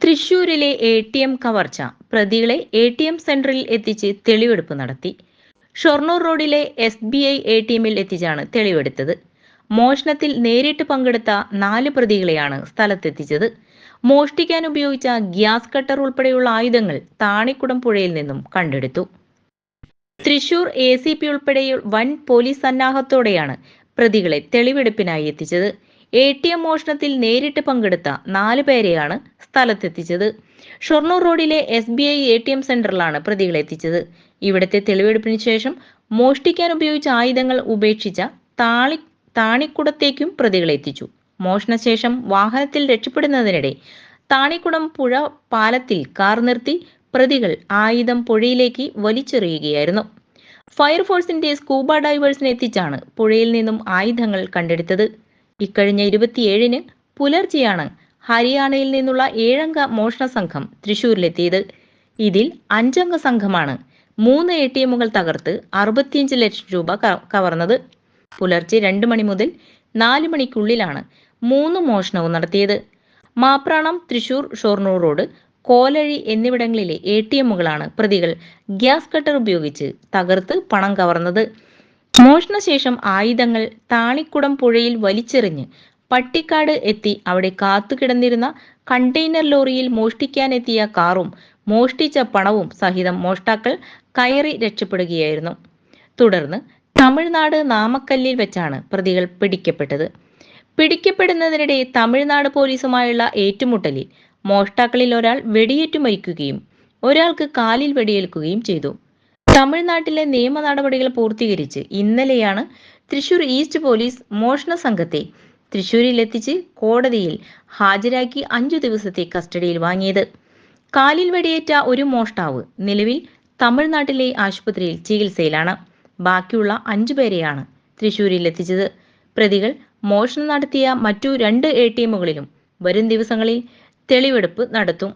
തൃശൂരിലെ A T M കവർച്ച പ്രതികളെ എ ടി എം സെന്ററിൽ എത്തിച്ച് തെളിവെടുപ്പ് നടത്തി. ഷൊർണൂർ റോഡിലെ S B I A T എമ്മിൽ എത്തിച്ചാണ് തെളിവെടുത്തത്. മോഷണത്തിൽ നേരിട്ട് പങ്കെടുത്ത നാല് പ്രതികളെയാണ് സ്ഥലത്തെത്തിച്ചത്. മോഷ്ടിക്കാൻ ഉപയോഗിച്ച ഗ്യാസ് കട്ടർ ഉൾപ്പെടെയുള്ള ആയുധങ്ങൾ താണിക്കുടം പുഴയിൽ നിന്നും കണ്ടെടുത്തു. തൃശൂർ എ സി പി ഉൾപ്പെടെ വൻ പോലീസ് സന്നാഹത്തോടെയാണ് പ്രതികളെ തെളിവെടുപ്പിനായി എത്തിച്ചത്. എ ടി എം മോഷണത്തിൽ നേരിട്ട് പങ്കെടുത്ത നാല് പേരെയാണ് സ്ഥലത്തെത്തിച്ചത്. ഷൊർണൂർ റോഡിലെ S B I A T M സെന്ററിലാണ് പ്രതികളെ എത്തിച്ചത്. ഇവിടുത്തെ തെളിവെടുപ്പിന് ശേഷം മോഷ്ടിക്കാൻ ഉപയോഗിച്ച ആയുധങ്ങൾ ഉപേക്ഷിച്ച താളി താണിക്കുടത്തേക്കും പ്രതികളെ എത്തിച്ചു. മോഷണശേഷം വാഹനത്തിൽ രക്ഷപ്പെടുന്നതിനിടെ താണിക്കുടം പുഴ പാലത്തിൽ കാർ നിർത്തി പ്രതികൾ ആയുധം പുഴയിലേക്ക് വലിച്ചെറിയുകയായിരുന്നു. ഫയർഫോഴ്സിന്റെ സ്കൂബ ഡൈവേഴ്സിനെ എത്തിച്ചാണ് പുഴയിൽ നിന്നും ആയുധങ്ങൾ കണ്ടെടുത്തത്. ഇക്കഴിഞ്ഞ ഇരുപത്തിയേഴിന് പുലർച്ചെയാണ് ഹരിയാനയിൽ നിന്നുള്ള ഏഴംഗ മോഷണ സംഘം തൃശൂരിലെത്തിയത്. ഇതിൽ അഞ്ചംഗ സംഘമാണ് മൂന്ന് എ ടി എമ്മുകൾ തകർത്ത് അറുപത്തിയഞ്ച് ലക്ഷം രൂപ കവർന്നത്. പുലർച്ചെ രണ്ട് മണി മുതൽ നാല് മണിക്കുള്ളിലാണ് മൂന്ന് മോഷണവും നടത്തിയത്. മാപ്രാണം തൃശൂർ ഷൊർണൂർ റോഡ് കോലഴി എന്നിവിടങ്ങളിലെ എ ടി എമ്മുകളാണ് പ്രതികൾ ഗ്യാസ് കട്ടർ ഉപയോഗിച്ച് തകർത്ത് പണം കവർന്നത്. മോഷണശേഷം ആയുധങ്ങൾ താണിക്കുടം പുഴയിൽ വലിച്ചെറിഞ്ഞ് പട്ടിക്കാട് എത്തി അവിടെ കാത്തുകിടന്നിരുന്ന കണ്ടെയ്നർ ലോറിയിൽ മോഷ്ടിക്കാനെത്തിയ കാറും മോഷ്ടിച്ച പണവും സഹിതം മോഷ്ടാക്കൾ കയറി രക്ഷപ്പെടുകയായിരുന്നു. തുടർന്ന് തമിഴ്നാട് നാമക്കല്ലിൽ വെച്ചാണ് പ്രതികൾ പിടിക്കപ്പെട്ടത്. പിടിക്കപ്പെടുന്നതിനിടെ തമിഴ്നാട് പോലീസുമായുള്ള ഏറ്റുമുട്ടലിൽ മോഷ്ടാക്കളിൽ ഒരാൾ വെടിയേറ്റു മരിക്കുകയും ഒരാൾക്ക് കാലിൽ വെടിയേൽക്കുകയും ചെയ്തു. തമിഴ്നാട്ടിലെ നിയമ നടപടികൾ പൂർത്തീകരിച്ച് ഇന്നലെയാണ് തൃശൂർ ഈസ്റ്റ് പോലീസ് മോഷണ സംഘത്തെ തൃശൂരിലെത്തിച്ച് കോടതിയിൽ ഹാജരാക്കി അഞ്ചു ദിവസത്തെ കസ്റ്റഡിയിൽ വാങ്ങിയത്. കാലിൽ വെടിയേറ്റ ഒരു മോഷ്ടാവ് നിലവിൽ തമിഴ്നാട്ടിലെ ആശുപത്രിയിൽ ചികിത്സയിലാണ്. ബാക്കിയുള്ള അഞ്ചു പേരെയാണ് തൃശൂരിൽ എത്തിച്ചത് പ്രതികൾ മോഷണം നടത്തിയ മറ്റു രണ്ട് എ ടി എമ്മുകളിലും വരും ദിവസങ്ങളിൽ തെളിവെടുപ്പ് നടത്തും.